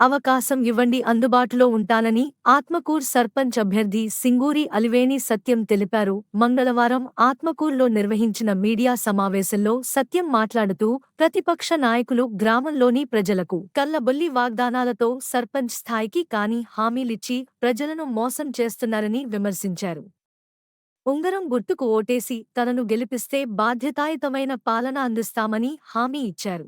అవకాశం ఇవ్వండి అందుబాటులో ఉంటానని ఆత్మకూర్ సర్పంచ్ అభ్యర్థి సింగూరి అలివేణి సత్యం తెలిపారు. మంగళవారం ఆత్మకూర్లో నిర్వహించిన మీడియా సమావేశంలో సత్యం మాట్లాడుతూ ప్రతిపక్ష నాయకులు గ్రామంలోని ప్రజలకు కల్లబొల్లి వాగ్దానాలతో సర్పంచ్ స్థాయికి కాని హామీలిచ్చి ప్రజలను మోసం చేస్తున్నారని విమర్శించారు. ఉంగరం గుర్తుకు ఓటేసి తనను గెలిపిస్తే బాధ్యతాయుతమైన పాలన అందిస్తామని హామీ ఇచ్చారు.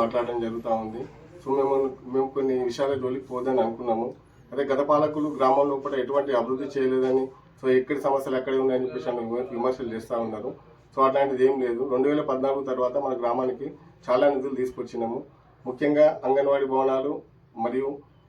మాట్లాడడం జరుగుతా ఉంది. సో మేము మేము కొన్ని విషయాల జోలికి పోదని అనుకున్నాము. అదే గత పాలకులు గ్రామం లోపల ఎటువంటి అభివృద్ధి చేయలేదని సో ఎక్కడి సమస్యలు ఎక్కడే ఉన్నాయని చెప్పేసి విమర్శలు చేస్తూ ఉన్నారు. సో అట్లాంటిది ఏం లేదు. రెండు వేల పద్నాలుగు తర్వాత మన గ్రామానికి చాలా నిధులు తీసుకొచ్చినాము. ముఖ్యంగా అంగన్వాడీ భవనాలు మరియు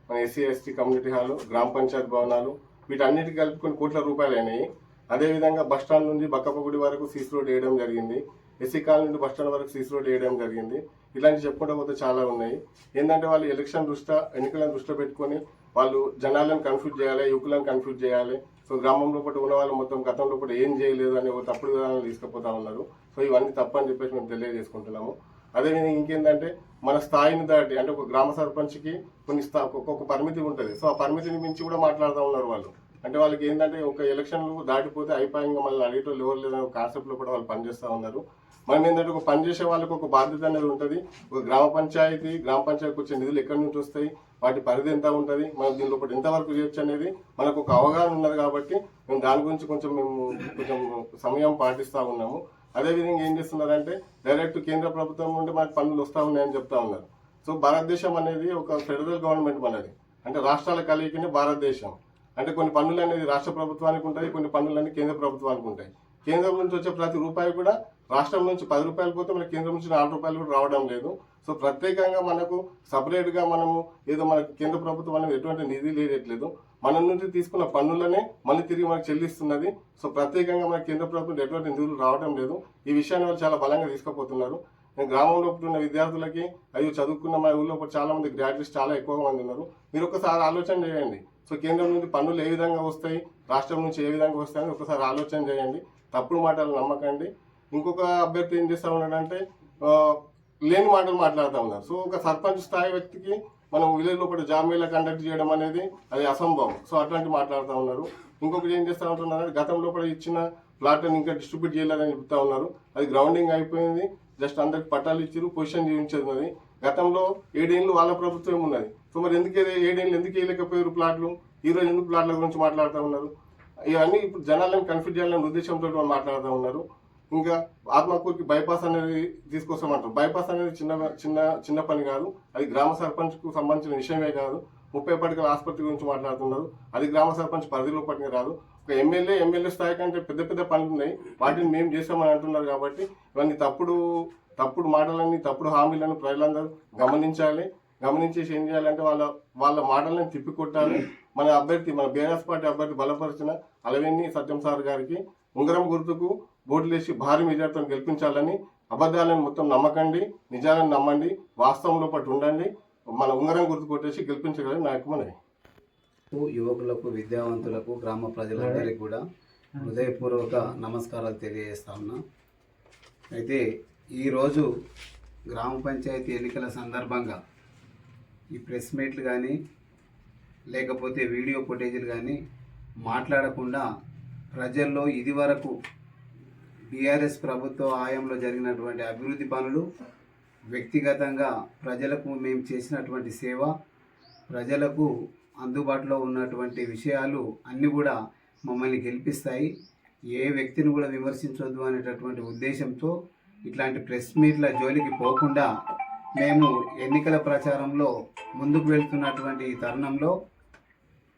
మన ఎస్సీ ఎస్టీ కమ్యూనిటీ హాలు గ్రామ పంచాయత్ భవనాలు వీటన్నిటికి కలిపి కొన్ని కోట్ల రూపాయలు అయినాయి. అదేవిధంగా బస్ స్టాండ్ బక్కపగుడి వరకు సీసీ రోడ్ వేయడం జరిగింది. ఎస్సీ కాలనీ నుండి బస్ స్టాండ్ వరకు సీసీ రోడ్ వేయడం జరిగింది. ఇలాంటి చెప్పుకుంటూ పోతే చాలా ఉన్నాయి. ఏంటంటే వాళ్ళు ఎలక్షన్ దృష్ట్యా ఎన్నికలను దృష్టిలో పెట్టుకొని వాళ్ళు జనాలను కన్ఫ్యూజ్ చేయాలి యువకులను కన్ఫ్యూజ్ చేయాలి. సో గ్రామంలో పాటు ఉన్న వాళ్ళు మొత్తం గతంలో పాటు ఏం చేయలేదు అని ఒక తప్పుడు విధానాలు తీసుకుపోతా ఉన్నారు. సో ఇవన్నీ తప్పని చెప్పేసి మేము తెలియజేసుకుంటున్నాము. అదేవిధంగా ఇంకేంటంటే మన స్థాయిని దాటి అంటే ఒక గ్రామ సర్పంచ్కి కొన్ని స్థా ఒక్కొక్క పరిమితి ఉంటుంది. సో ఆ పరిమితిని మించి కూడా మాట్లాడుతూ ఉన్నారు వాళ్ళు. అంటే వాళ్ళకి ఏంటంటే ఒక ఎలక్షన్లు దాటిపోతే అయిపోయింగా మళ్ళీ అడిగేటోళ్ళు ఎవరు లేదని ఒక కాన్సెప్ట్లో కూడా వాళ్ళు పనిచేస్తూ ఉన్నారు. మనం ఏంటంటే ఒక పనిచేసే వాళ్ళకి ఒక బాధ్యత అనేది ఉంటుంది. ఒక గ్రామ పంచాయతీ గ్రామ పంచాయతీకి వచ్చే నిధులు ఎక్కడి నుంచి వస్తాయి వాటి పరిధి ఎంత ఉంటుంది మనం దీనిలో ఒకటి ఎంతవరకు చేయొచ్చు అనేది మనకు ఒక అవగాహన ఉన్నది కాబట్టి మేము దాని గురించి కొంచెం మేము కొంచెం సమయం పాటిస్తూ ఉన్నాము. అదేవిధంగా ఏం చేస్తున్నారంటే డైరెక్ట్ కేంద్ర ప్రభుత్వం నుండి మనకు పనులు వస్తూ ఉన్నాయని చెప్తా ఉన్నారు. సో భారతదేశం అనేది ఒక ఫెడరల్ గవర్నమెంట్ మనది. అంటే రాష్ట్రాల కలయికనే భారతదేశం. అంటే కొన్ని పన్నులు అనేది రాష్ట్ర ప్రభుత్వానికి ఉంటాయి కొన్ని పన్నులు అనేది కేంద్ర ప్రభుత్వానికి ఉంటాయి. కేంద్రం నుంచి వచ్చే ప్రతి రూపాయి కూడా రాష్ట్రం నుంచి పది రూపాయలు పోతే మన కేంద్రం నుంచి నాలుగు రూపాయలు కూడా రావడం లేదు. సో ప్రత్యేకంగా మనకు సపరేట్గా మనము ఏదో మనకు కేంద్ర ప్రభుత్వం అనేది ఎటువంటి నిధి లేదట్లేదు మన నుంచి తీసుకున్న పన్నులనే మళ్ళీ తిరిగి మనకు చెల్లిస్తున్నది. సో ప్రత్యేకంగా మన కేంద్ర ప్రభుత్వం ఎటువంటి నిధులు రావడం లేదు. ఈ విషయాన్ని వాళ్ళు చాలా బలంగా తీసుకుపోతున్నారు. నేను గ్రామంలో ఉన్న విద్యార్థులకి అయ్యో చదువుకున్న మా ఊళ్ళో చాలా మంది గ్రాడ్యుయేట్స్ చాలా ఎక్కువ మంది ఉన్నారు. మీరు ఒకసారి ఆలోచన చేయండి. సో కేంద్రం నుండి పన్నులు ఏ విధంగా వస్తాయి రాష్ట్రం నుంచి ఏ విధంగా వస్తాయని ఒకసారి ఆలోచన చేయండి. తప్పుడు మాటలు నమ్మకండి. ఇంకొక అభ్యర్థి ఏం చేస్తా ఉన్నాడంటే లేని మాటలు మాట్లాడుతూ ఉన్నారు. సో ఒక సర్పంచ్ స్థాయి వ్యక్తికి మనం విలేజ్ లోపల జామీలా కండక్ట్ చేయడం అనేది అది అసంభవం. సో అట్లాంటి మాట్లాడుతూ ఉన్నారు. ఇంకొకటి ఏం చేస్తా ఉంటున్నారు గతంలో కూడా ఇచ్చిన ప్లాట్ని ఇంకా డిస్ట్రిబ్యూట్ చేయలేదని చెప్తా ఉన్నారు. అది గ్రౌండింగ్ అయిపోయింది. జస్ట్ అందరికి పట్టాలు ఇచ్చారు పొజిషన్ చూపించేది గతంలో ఏడేళ్ళు వాళ్ళ ప్రభుత్వం ఉన్నది. సో మరి ఎందుకు ఏడేళ్ళు ఎందుకు వేయలేకపోయారు ప్లాట్లు? ఈ రోజు ఎందుకు ప్లాట్ల గురించి మాట్లాడుతూ ఉన్నారు? ఇవన్నీ ఇప్పుడు జనాలను కన్ఫ్యూజ్ చేయాలనే ఉద్దేశంతో వాళ్ళు మాట్లాడుతూ ఉన్నారు. ఇంకా ఆత్మకూరికి బైపాస్ అనేది తీసుకొస్తామంటారు. బైపాస్ అనేది చిన్న చిన్న చిన్న పని కాదు. అది గ్రామ సర్పంచ్కు సంబంధించిన విషయమే కాదు. ముప్పై పడకల ఆసుపత్రి గురించి మాట్లాడుతున్నారు. అది గ్రామ సర్పంచ్ పరిధిలో పట్టిన రాదు. ఎమ్మెల్యే ఎమ్మెల్యే స్థాయి కంటే పెద్ద పెద్ద పనులు ఉన్నాయి. వాటిని మేము చేసామని అంటున్నారు కాబట్టి ఇవన్నీ తప్పుడు తప్పుడు మాటలన్నీ తప్పుడు హామీలను ప్రజలందరూ గమనించాలి. గమనించేసి ఏం చేయాలంటే వాళ్ళ వాళ్ళ మాటలను తిప్పికొట్టాలి. మన అభ్యర్థి మన బీఆర్ఎస్ పార్టీ అభ్యర్థి బలపరిచిన అలవేణి సత్యం సార్ గారికి ఉంగరం గుర్తుకు ఓట్లేసి భారీ మెజార్టీతో గెలిపించాలని అబద్ధాలను మొత్తం నమ్మకండి నిజాలను నమ్మండి వాస్తవంలో పట్టు ఉండండి. మన ఉంగరం గుర్తు కొట్టేసి గెలిపించగలని నాయకు యొక్క మనవి. యువకులకు విద్యావంతులకు గ్రామ ప్రజలందరికీ కూడా హృదయపూర్వక నమస్కారాలు తెలియజేస్తా ఉన్నా. అయితే ఈరోజు గ్రామ పంచాయతీ ఎన్నికల సందర్భంగా ఈ ప్రెస్ మీట్లు కానీ లేకపోతే వీడియో ఫుటేజీలు కానీ మాట్లాడకుండా ప్రజల్లో ఇదివరకు బీఆర్ఎస్ ప్రభుత్వ ఆయంలో జరిగినటువంటి అభివృద్ధి పనులు వ్యక్తిగతంగా ప్రజలకు మేము చేసినటువంటి సేవ ప్రజలకు అందుబాటులో ఉన్నటువంటి విషయాలు అన్నీ కూడా మమ్మల్ని గెలిపిస్తాయి. ఏ వ్యక్తిని కూడా విమర్శించొద్దు అనేటటువంటి ఉద్దేశంతో ఇట్లాంటి ప్రెస్ మీట్ల జోలికి పోకుండా మేము ఎన్నికల ప్రచారంలో ముందుకు వెళ్తున్నటువంటి ఈ తరుణంలో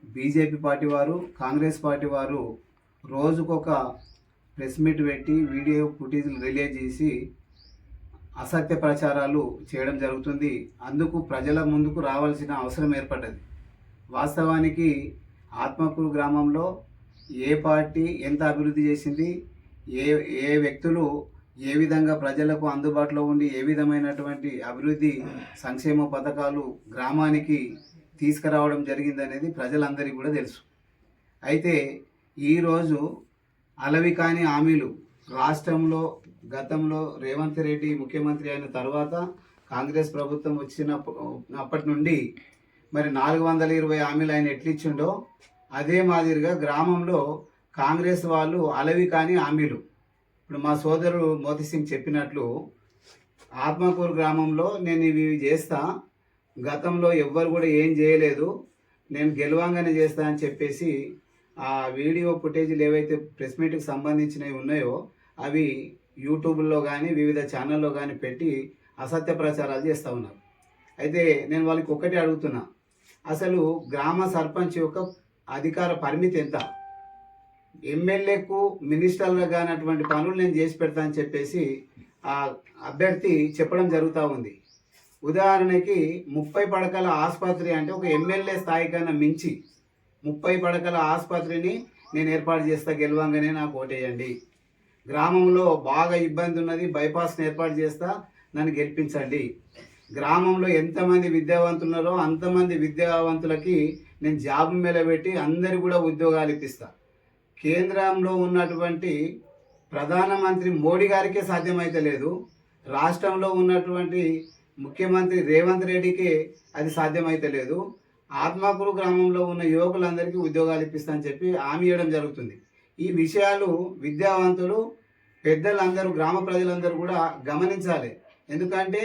బీజేపీ పార్టీ వారు కాంగ్రెస్ పార్టీ వారు రోజుకొక ప్రెస్ మీట్ పెట్టి వీడియో ఫుటేజ్లు రిలీజ్ చేసి అసత్య ప్రచారాలు చేయడం జరుగుతుంది. అందుకు ప్రజల ముందుకు రావాల్సిన అవసరం ఏర్పడ్డది. వాస్తవానికి ఆత్మకూరు గ్రామంలో ఏ పార్టీ ఎంత అభివృద్ధి చేసింది ఏ ఏ వ్యక్తులు ఏ విధంగా ప్రజలకు అందుబాటులో ఉండి ఏ విధమైనటువంటి అభివృద్ధి సంక్షేమ పథకాలు గ్రామానికి తీసుకురావడం జరిగిందనేది ప్రజలందరికీ కూడా తెలుసు. అయితే ఈరోజు అలవి కాని హామీలు రాష్ట్రంలో గతంలో రేవంత్ రెడ్డి ముఖ్యమంత్రి అయిన తర్వాత కాంగ్రెస్ ప్రభుత్వం వచ్చినప్పటి నుండి మరి నాలుగు వందల ఇరవై హామీలు ఆయన ఎట్లిచ్చిండో అదే మాదిరిగా గ్రామంలో కాంగ్రెస్ వాళ్ళు అలవి కాని హామీలు. ఇప్పుడు మా సోదరుడు మోతీ సింగ్ చెప్పినట్లు ఆత్మకూరు గ్రామంలో నేను ఇవి చేస్తా గతంలో ఎవ్వరు కూడా ఏం చేయలేదు నేను గెలవంగానే చేస్తా అని చెప్పేసి ఆ వీడియో ఫుటేజీలు ఏవైతే ప్రెస్ మీట్కి సంబంధించినవి ఉన్నాయో అవి యూట్యూబ్లో కానీ వివిధ ఛానల్లో కానీ పెట్టి అసత్య ప్రచారాలు చేస్తూ ఉన్నారు. అయితే నేను వాళ్ళకి ఒక్కటే అడుగుతున్నా అసలు గ్రామ సర్పంచ్ యొక్క అధికార పరిమితి ఎంత? ఎమ్మెల్యేకు మినిస్టర్గా కానటువంటి పనులు నేను చేసి పెడతా అని చెప్పేసి ఆ అభ్యర్థి చెప్పడం జరుగుతూ ఉంది. ఉదాహరణకి ముప్పై పడకల ఆసుపత్రి అంటే ఒక ఎమ్మెల్యే స్థాయి కన్నా మించి ముప్పై పడకల ఆసుపత్రిని నేను ఏర్పాటు చేస్తా గెలవంగానే నాకు ఓటేయండి. గ్రామంలో బాగా ఇబ్బంది ఉన్నది బైపాస్ని ఏర్పాటు చేస్తా నన్ను గెలిపించండి. గ్రామంలో ఎంతమంది విద్యావంతులు ఉన్నారో అంతమంది విద్యావంతులకి నేను జాబ్ మీద పెట్టి అందరు కూడా ఉద్యోగాలు ఇప్పిస్తా. కేంద్రంలో ఉన్నటువంటి ప్రధానమంత్రి మోడీ గారికే సాధ్యమైతే లేదు. రాష్ట్రంలో ఉన్నటువంటి ముఖ్యమంత్రి రేవంత్ రెడ్డికి అది సాధ్యమైతే లేదు. ఆత్మకూరు గ్రామంలో ఉన్న యువకులందరికీ ఉద్యోగాలు ఇప్పిస్తా అని చెప్పి హామీ ఇవ్వడం జరుగుతుంది. ఈ విషయాలు విద్యావంతులు పెద్దలందరూ గ్రామ ప్రజలందరూ కూడా గమనించాలి. ఎందుకంటే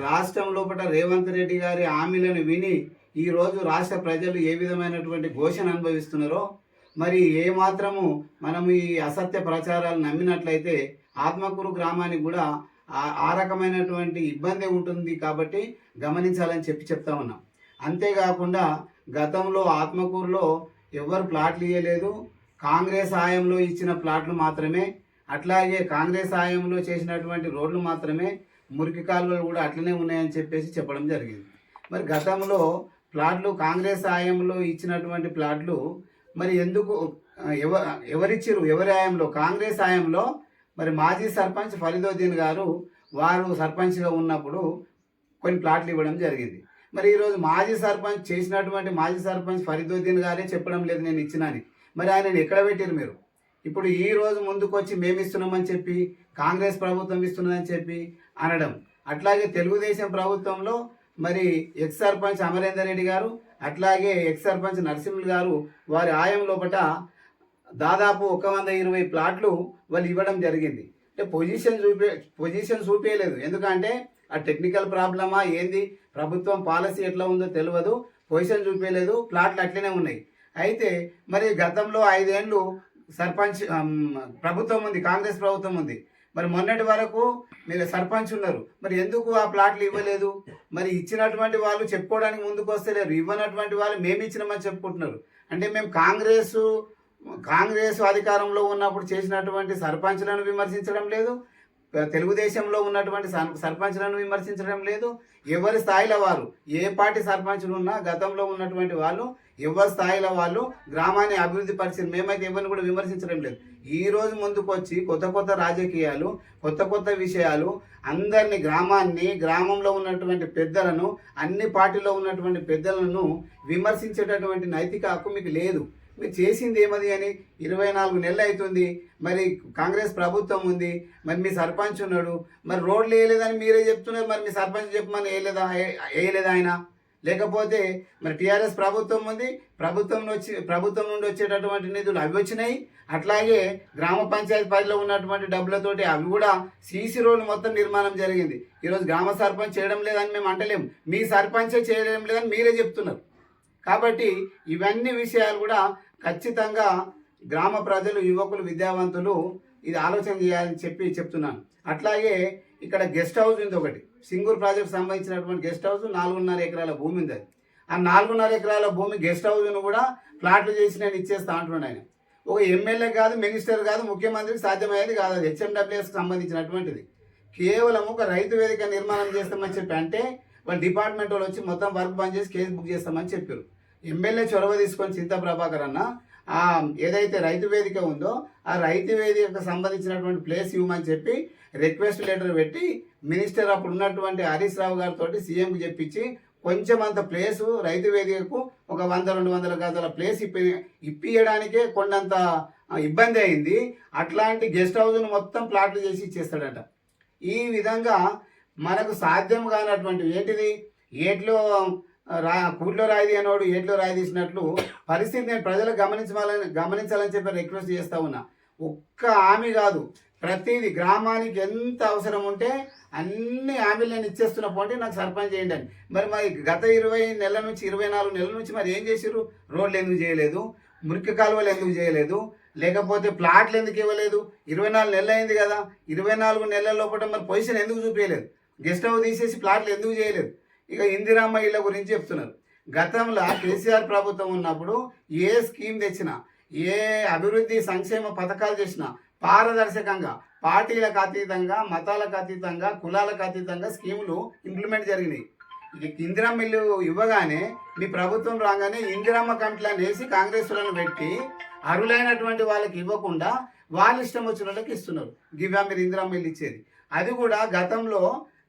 రాష్ట్రం లోపల రేవంత్ రెడ్డి గారి హామీలను విని ఈరోజు రాష్ట్ర ప్రజలు ఏ విధమైనటువంటి ఘోషణ అనుభవిస్తున్నారో మరి ఏమాత్రము మనము మనం ఈ అసత్య ప్రచారాలు నమ్మినట్లయితే ఆత్మకూరు గ్రామానికి కూడా ఆ- ఆ రకమైనటువంటి ఇబ్బంది ఉంటుంది కాబట్టి గమనించాలని చెప్పి చెప్తా ఉన్నాం. అంతేకాకుండా గతంలో ఆత్మకూరులో ఎవరు ప్లాట్లు ఇవ్వలేదు కాంగ్రెస్ హాయంలో ఇచ్చిన ప్లాట్లు మాత్రమే అట్లాగే కాంగ్రెస్ హాయంలో చేసినటువంటి రోడ్లు మాత్రమే మురికి కాలువలు కూడా అట్లనే ఉన్నాయని చెప్పేసి చెప్పడం జరిగింది. మరి గతంలో ప్లాట్లు కాంగ్రెస్ హాయంలో ఇచ్చినటువంటి ప్లాట్లు మరి ఎందుకు ఎవ ఎవరిచ్చిరు ఎవరి హాయంలో? కాంగ్రెస్ హాయంలో మరి మాజీ సర్పంచ్ ఫరీదోద్దీన్ గారు వారు సర్పంచ్గా ఉన్నప్పుడు కొన్ని ప్లాట్లు ఇవ్వడం జరిగింది. మరి ఈరోజు మాజీ సర్పంచ్ చేసినటువంటి మాజీ సర్పంచ్ ఫరీదుద్దీన్ గారే చెప్పడం లేదు నేను ఇచ్చినని. మరి ఆయనను ఎక్కడ పెట్టారు మీరు? ఇప్పుడు ఈ రోజు ముందుకు వచ్చి మేము ఇస్తున్నామని చెప్పి కాంగ్రెస్ ప్రభుత్వం ఇస్తున్నదని చెప్పి అనడం. అట్లాగే తెలుగుదేశం ప్రభుత్వంలో మరి ఎక్స్ సర్పంచ్ అమరేందర్ రెడ్డి గారు అట్లాగే ఎక్స్ సర్పంచ్ నరసింహులు గారు వారి ఆయం లోపల దాదాపు ఒక వంద ఇరవై ప్లాట్లు వాళ్ళు ఇవ్వడం జరిగింది. అంటే పొజిషన్ చూపే పొజిషన్ చూపించలేదు ఎందుకంటే ఆ టెక్నికల్ ప్రాబ్లమా ఏంది ప్రభుత్వం పాలసీ ఎట్లా ఉందో తెలియదు పొజిషన్ చూపించలేదు ప్లాట్లు అట్లనే ఉన్నాయి. అయితే మరి గతంలో ఐదేళ్ళు సర్పంచ్ ప్రభుత్వం ఉంది కాంగ్రెస్ ప్రభుత్వం ఉంది. మరి మొన్నటి వరకు మీరు సర్పంచ్ ఉన్నారు. మరి ఎందుకు ఆ ప్లాట్లు ఇవ్వలేదు? మరి ఇచ్చినటువంటి వాళ్ళు చెప్పుకోవడానికి ముందుకు వస్తలేరు. ఇవ్వనటువంటి వాళ్ళు మేము ఇచ్చినామని చెప్పుకుంటున్నారు. అంటే మేము కాంగ్రెస్ కాంగ్రెస్ అధికారంలో ఉన్నప్పుడు చేసినటువంటి సర్పంచ్లను విమర్శించడం లేదు. తెలుగుదేశంలో ఉన్నటువంటి సర్పంచ్లను విమర్శించడం లేదు. ఎవరి స్థాయిలో వారు ఏ పార్టీ సర్పంచులు ఉన్నా గతంలో ఉన్నటువంటి వాళ్ళు ఎవరి స్థాయిలో వాళ్ళు గ్రామాన్ని అభివృద్ధి పరిస్థితి మేమైతే ఎవరిని కూడా విమర్శించడం లేదు. ఈ రోజు ముందుకు వచ్చి కొత్త కొత్త రాజకీయాలు కొత్త కొత్త విషయాలు అందరినీ గ్రామాన్ని గ్రామంలో ఉన్నటువంటి పెద్దలను అన్ని పార్టీలో ఉన్నటువంటి పెద్దలను విమర్శించేటటువంటి నైతిక హక్కు మీకు లేదు. మీరు చేసింది ఏమది అని ఇరవై నాలుగు నెలలు అవుతుంది. మరి కాంగ్రెస్ ప్రభుత్వం ఉంది. మరి మీ సర్పంచ్ ఉన్నాడు. మరి రోడ్లు వేయలేదని మీరే చెప్తున్నారు. మరి మీ సర్పంచ్ చెప్పమని వేయలేదా? వేయలేదా ఆయన? లేకపోతే మరి టీఆర్ఎస్ ప్రభుత్వం ఉంది. ప్రభుత్వం వచ్చి ప్రభుత్వం నుండి వచ్చేటటువంటి నిధులు అవి వచ్చినాయి. అట్లాగే గ్రామ పంచాయతీ పరిధిలో ఉన్నటువంటి డబ్బులతోటి అవి కూడా సీసీ రోడ్లు మొత్తం నిర్మాణం జరిగింది. ఈరోజు గ్రామ సర్పంచ్ చేయడం లేదని మేము అంటలేము మీ సర్పంచే చేయడం లేదని మీరే చెప్తున్నారు. కాబట్టి ఇవన్నీ విషయాలు కూడా ఖచ్చితంగా గ్రామ ప్రజలు యువకులు విద్యావంతులు ఇది ఆలోచన చేయాలని చెప్పి చెప్తున్నాను. అట్లాగే ఇక్కడ గెస్ట్ హౌస్ ఉంది ఒకటి. సింగూర్ ప్రాజెక్ట్ సంబంధించినటువంటి గెస్ట్ హౌస్ నాలుగున్నర ఎకరాల భూమి ఉంది అది. ఆ నాలుగున్నర ఎకరాల భూమి గెస్ట్ హౌస్ను కూడా ప్లాట్లు చేసి నేను ఇచ్చేస్తా అంటున్నాను ఆయన. ఒక ఎమ్మెల్యే కాదు మినిస్టర్ కాదు ముఖ్యమంత్రికి సాధ్యమయ్యేది కాదు అది. హెచ్ఎండబ్ల్యూఎస్కి సంబంధించినటువంటిది. కేవలం ఒక రైతు వేదిక నిర్మాణం చేస్తామని చెప్పి అంటే వాళ్ళ డిపార్ట్మెంట్ వాళ్ళు వచ్చి మొత్తం వర్క్ బంద్ చేసి కేసు బుక్ చేస్తామని చెప్పారు. ఎమ్మెల్యే చొరవ తీసుకొని చింత ప్రభాకర్ అన్న ఆ ఏదైతే రైతు వేదిక ఉందో ఆ రైతు వేదికకు సంబంధించినటువంటి ప్లేస్ ఇవ్వమని చెప్పి రిక్వెస్ట్ లెటర్ పెట్టి మినిస్టర్ అప్పుడు ఉన్నటువంటి హరీష్ రావు గారితో సీఎంకి చెప్పించి కొంచెం అంత ప్లేసు రైతు వేదికకు ఒక వంద రెండు వందల గజాల ప్లేస్ ఇప్పి ఇప్పియడానికే కొండంత ఇబ్బంది అయింది. అట్లాంటి గెస్ట్ హౌస్ను మొత్తం ప్లాట్లు చేసి ఇచ్చేస్తాడట. ఈ విధంగా మనకు సాధ్యం కానటువంటి ఏంటిది? ఏట్లో రా కూట్లో రాయి అనేవాడు ఏట్లో రాయి తీసినట్లు పరిస్థితి నేను ప్రజలు గమనించాలని గమనించాలని చెప్పి రిక్వెస్ట్ చేస్తూ ఉన్నా. ఒక్క హామీ కాదు ప్రతిదీ గ్రామానికి ఎంత అవసరం ఉంటే అన్ని హామీలు నేను ఇచ్చేస్తున్న పోటీ నాకు సర్పంచ్ చేయండి అని. మరి మరి గత ఇరవై నెలల నుంచి ఇరవై నాలుగు నెలల నుంచి మరి ఏం చేసిర్రు? రోడ్లు ఎందుకు చేయలేదు? మురికి కాలువలు ఎందుకు చేయలేదు? లేకపోతే ప్లాట్లు ఎందుకు ఇవ్వలేదు? ఇరవై నాలుగు నెలలు అయింది కదా ఇరవై నాలుగు నెలల లోపల మరి పొజిషన్ ఎందుకు చూపించలేదు గెస్ట్ హౌస్ తీసేసి ప్లాట్లు ఎందుకు చేయలేదు? ఇక ఇందిరామ్మ ఇళ్ళ గురించి చెప్తున్నారు. గతంలో కేసీఆర్ ప్రభుత్వం ఉన్నప్పుడు ఏ స్కీమ్ తెచ్చినా ఏ అభివృద్ధి సంక్షేమ పథకాలు చేసినా పారదర్శకంగా పార్టీలకు అతీతంగా మతాలకు అతీతంగా కులాలకు అతీతంగా స్కీములు ఇంప్లిమెంట్ జరిగినాయి. ఇక ఇందిరమ్మ ఇల్లు ఇవ్వగానే మీ ప్రభుత్వం రాగానే ఇందిరమ్మ కంట్లను వేసి కాంగ్రెస్లను పెట్టి అరులైనటువంటి వాళ్ళకి ఇవ్వకుండా వాళ్ళ ఇష్టం వచ్చిన వాళ్ళకి ఇస్తున్నారు గివ్వా మీరు ఇందిరమ్మ ఇల్లు ఇచ్చేది. అది కూడా గతంలో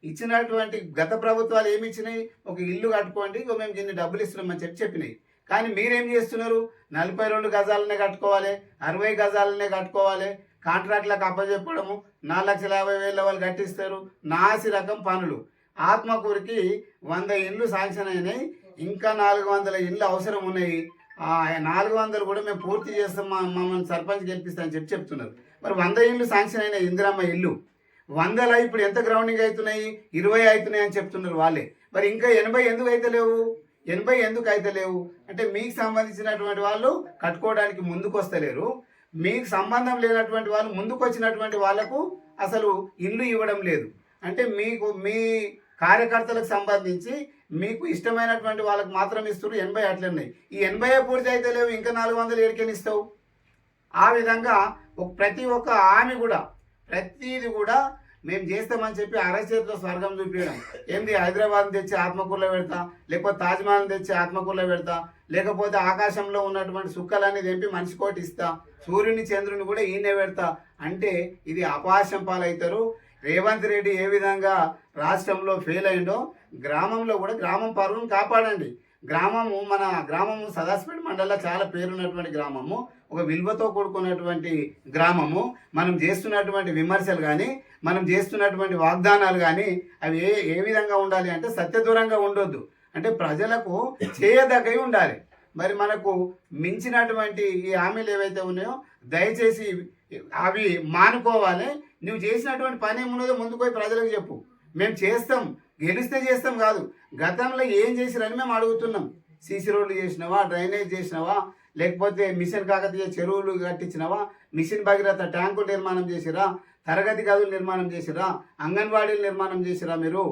ఇచ్చినటువంటి గత ప్రభుత్వాలు ఏమి ఇచ్చినాయి? ఒక ఇల్లు కట్టుకోండి ఇంకో మేము దీన్ని డబ్బులు ఇస్తున్నామని చెప్పి చెప్పినాయి. కానీ మీరేం చేస్తున్నారు? నలభై రెండు గజాలనే కట్టుకోవాలి అరవై గజాలనే కట్టుకోవాలి కాంట్రాక్ట్లకు అప్పచెప్పడము నాలుగు లక్షల యాభై వేల వాళ్ళు కట్టిస్తారు నాసి రకం పనులు. ఆత్మకూరికి వంద ఇండ్లు శాంక్షన్ అయినాయి ఇంకా నాలుగు వందల ఇండ్లు అవసరం ఉన్నాయి. ఆ నాలుగు వందలు కూడా మేము పూర్తి చేస్తాం మా మమ్మల్ని సర్పంచ్ గెలిపిస్తామని చెప్పి చెప్తున్నారు. మరి వంద ఇండ్లు శాంక్షన్ అయినాయి ఇందిరమ్మ ఇల్లు. వందల ఇప్పుడు ఎంత గ్రౌండింగ్ అవుతున్నాయి? ఇరవై అవుతున్నాయి అని చెప్తున్నారు వాళ్ళే. మరి ఇంకా ఎనభై ఎందుకు అయితే లేవు? ఎనభై ఎందుకు అయితే లేవు? అంటే మీకు సంబంధించినటువంటి వాళ్ళు కట్టుకోవడానికి ముందుకు వస్తలేరు మీకు సంబంధం లేనటువంటి వాళ్ళు ముందుకు వచ్చినటువంటి వాళ్ళకు అసలు ఇల్లు ఇవ్వడం లేదు. అంటే మీకు మీ కార్యకర్తలకు సంబంధించి మీకు ఇష్టమైనటువంటి వాళ్ళకి మాత్రం ఇస్తున్నారు ఎనభై అట్లున్నాయి ఈ ఎనభై పూర్తి అయితే లేవు ఇంకా నాలుగు వందలు ఏడికెళ్ళి ఇస్తావు. ఆ విధంగా ఒక ప్రతి ఒక్క ఆమె కూడా ప్రతిది కూడా మేము చేస్తామని చెప్పి అరచేతిలో స్వర్గం చూపించడం ఏంది హైదరాబాద్ తెచ్చి ఆత్మకూరలో పెడతా? లేకపోతే తాజ్మహల్ తెచ్చి ఆత్మకూరలో పెడతా? లేకపోతే ఆకాశంలో ఉన్నటువంటి సుక్కలన్నీ తెంపి మనిషి కోటి ఇస్తా? సూర్యుని చంద్రుని కూడా ఈయనే పెడతా? అంటే ఇది అపాశం పాలవుతారు. రేవంత్ రెడ్డి ఏ విధంగా రాష్ట్రంలో ఫెయిల్ అయిందో గ్రామంలో కూడా గ్రామం పరువును కాపాడండి. గ్రామము మన గ్రామము సదాసిపేట మండలంలో చాలా పేరున్నటువంటి గ్రామము. ఒక విలువతో కూడుకున్నటువంటి గ్రామము మనం చేస్తున్నటువంటి విమర్శలు కానీ మనం చేస్తున్నటువంటి వాగ్దానాలు కానీ అవి ఏ ఏ విధంగా ఉండాలి అంటే సత్యదూరంగా ఉండొద్దు. అంటే ప్రజలకు చేయదగ్గవి ఉండాలి. మరి మనకు మించినటువంటి ఈ హామీలు ఏవైతే ఉన్నాయో దయచేసి అవి మానుకోవాలి. నువ్వు చేసినటువంటి పని ఏమున్నదో ముందుకు పోయి ప్రజలకు చెప్పు. మేము చేస్తాం గెలిస్తే చేస్తాం కాదు. గతంలో ఏం చేసిరని మేము అడుగుతున్నాం. సీసీ రోడ్లు చేసినావా డ్రైనేజ్ చేసినావా లేకపోతే మిషన్ కాకతీయ చెరువులు కట్టించినవా? మిషన్ భగీరథ ట్యాంకులు నిర్మాణం చేసిరా? తరగతి గదులు నిర్మాణం చేసిరా? అంగన్వాడీలు నిర్మాణం చేసిరా మీరు?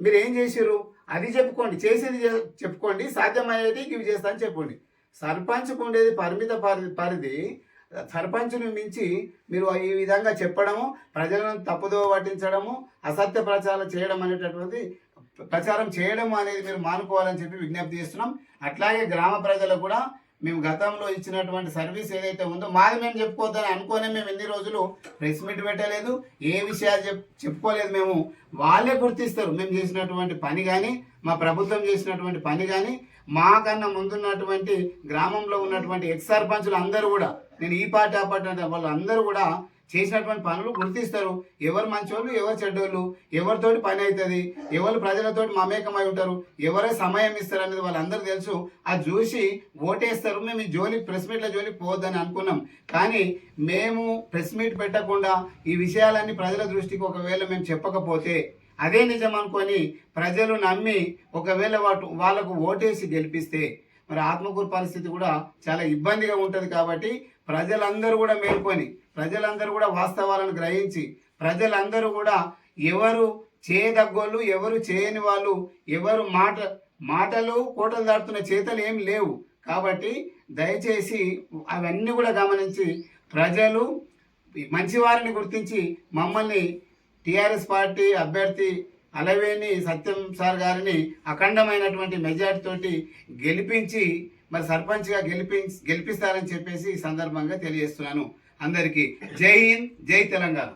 మీరు ఏం చేసిర్రు? అది చెప్పుకోండి చేసేది చెప్పుకోండి సాధ్యమయ్యేది ఇవి చేస్తా అని చెప్పండి. సర్పంచ్కు ఉండేది పరిమిత పరిధి పరిధి. సర్పంచ్ను మించి మీరు ఈ విధంగా చెప్పడము ప్రజలను తప్పుదో పట్టించడము అసత్య ప్రచారం చేయడం అనేటటువంటి ప్రచారం చేయడం అనేది మీరు మానుకోవాలని చెప్పి విజ్ఞప్తి చేస్తున్నాం. అట్లాగే గ్రామ ప్రజలు కూడా మేము గతంలో ఇచ్చినటువంటి సర్వీస్ ఏదైతే ఉందో మాది మేము చెప్పుకోవద్దని అనుకోనే మేము ఎన్ని రోజులు ప్రెస్ మీట్ పెట్టలేదు ఏ విషయాలు చెప్ చెప్పుకోలేదు మేము. వాళ్ళే గుర్తిస్తారు మేము చేసినటువంటి పని కానీ మా ప్రభుత్వం చేసినటువంటి పని కానీ మాకన్నా ముందున్నటువంటి గ్రామంలో ఉన్నటువంటి ఎక్స్ సర్పంచులు అందరూ కూడా నేను ఈ పార్టీ ఆ పార్టీ అంటే వాళ్ళు అందరూ కూడా చేసినటువంటి పనులు గుర్తిస్తారు. ఎవరు మంచోళ్ళు ఎవరు చెడ్డోళ్ళు ఎవరితోటి పని అవుతుంది ఎవరు ప్రజలతోటి మమేకమై ఉంటారు ఎవరే సమయం ఇస్తారు అనేది వాళ్ళందరూ తెలుసు. అది చూసి ఓటేస్తారు. మేము ఈ జోలికి ప్రెస్ మీట్ల జోలికి పోవద్దని అనుకున్నాం. కానీ మేము ప్రెస్ మీట్ పెట్టకుండా ఈ విషయాలన్నీ ప్రజల దృష్టికి ఒకవేళ మేము చెప్పకపోతే అదే నిజం అనుకొని ప్రజలు నమ్మి ఒకవేళ వాటు వాళ్ళకు ఓటేసి గెలిపిస్తే మరి ఆత్మకూరు పరిస్థితి కూడా చాలా ఇబ్బందిగా ఉంటుంది కాబట్టి ప్రజలందరూ కూడా మేల్కొని ప్రజలందరూ కూడా వాస్తవాలను గ్రహించి ప్రజలందరూ కూడా ఎవరు చేయదగ్గోళ్ళు ఎవరు చేయని వాళ్ళు ఎవరు మాట మాటలు కోటలు దాటుతున్న చేతలు ఏం లేవు. కాబట్టి దయచేసి అవన్నీ కూడా గమనించి ప్రజలు మంచివారిని గుర్తించి మమ్మల్ని టీఆర్ఎస్ పార్టీ అభ్యర్థి అలవేని సత్యం సార్ గారిని అఖండమైనటువంటి మెజార్టీ తోటి గెలిపించి మరి సర్పంచ్గా గెలిపి గెలిపిస్తారని చెప్పేసి ఈ సందర్భంగా తెలియజేస్తున్నాను. అందరికీ జై హింద్ జై తెలంగాణ.